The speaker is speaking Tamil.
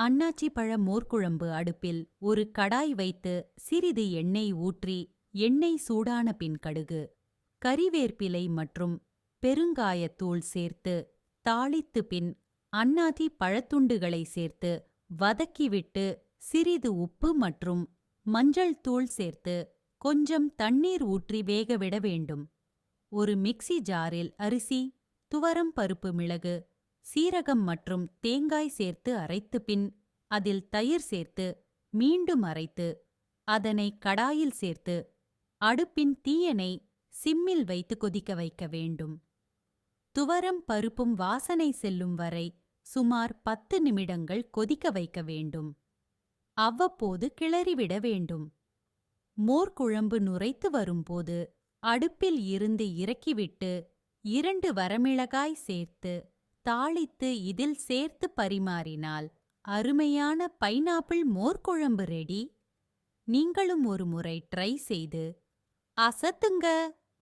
அன்னாச்சி பழ மோர்க்குழம்பு அடுப்பில் ஒரு கடாய் வைத்து சிறிது எண்ணெய் ஊற்றி எண்ணெய் சூடான பின் கடுகு கறிவேற்பிலை மற்றும் பெருங்காயத்தூள் சேர்த்து தாளித்து பின் அண்ணாதி பழத்துண்டுகளை சேர்த்து வதக்கிவிட்டு சிறிது உப்பு மற்றும் மஞ்சள் தூள் சேர்த்து கொஞ்சம் தண்ணீர் ஊற்றி வேகவிட வேண்டும். ஒரு மிக்ஸி ஜாரில் அரிசி துவரம் பருப்பு மிளகு சீரகம் மற்றும் தேங்காய் சேர்த்து அரைத்து பின் அதில் தயிர் சேர்த்து மீண்டும் அரைத்து அதனை கடாயில் சேர்த்து அடுப்பின் தீயனை சிம்மில் வைத்து கொதிக்க வைக்க வேண்டும். துவரம் பருப்பும் வாசனை செல்லும் வரை சுமார் பத்து நிமிடங்கள் கொதிக்க வைக்க வேண்டும். அவ்வப்போது கிளறிவிட வேண்டும். மோர்க்குழம்பு நுரைத்து வரும்போது அடுப்பில் இருந்து இறக்கிவிட்டு இரண்டு வரமிளகாய் சேர்த்து தாளித்து இதில் சேர்த்து பரிமாறினால் அருமையான பைனாப்பிள் மோர்க்குழம்பு ரெடி. நீங்களும் ஒரு முறை ட்ரை செய்து அசத்துங்க.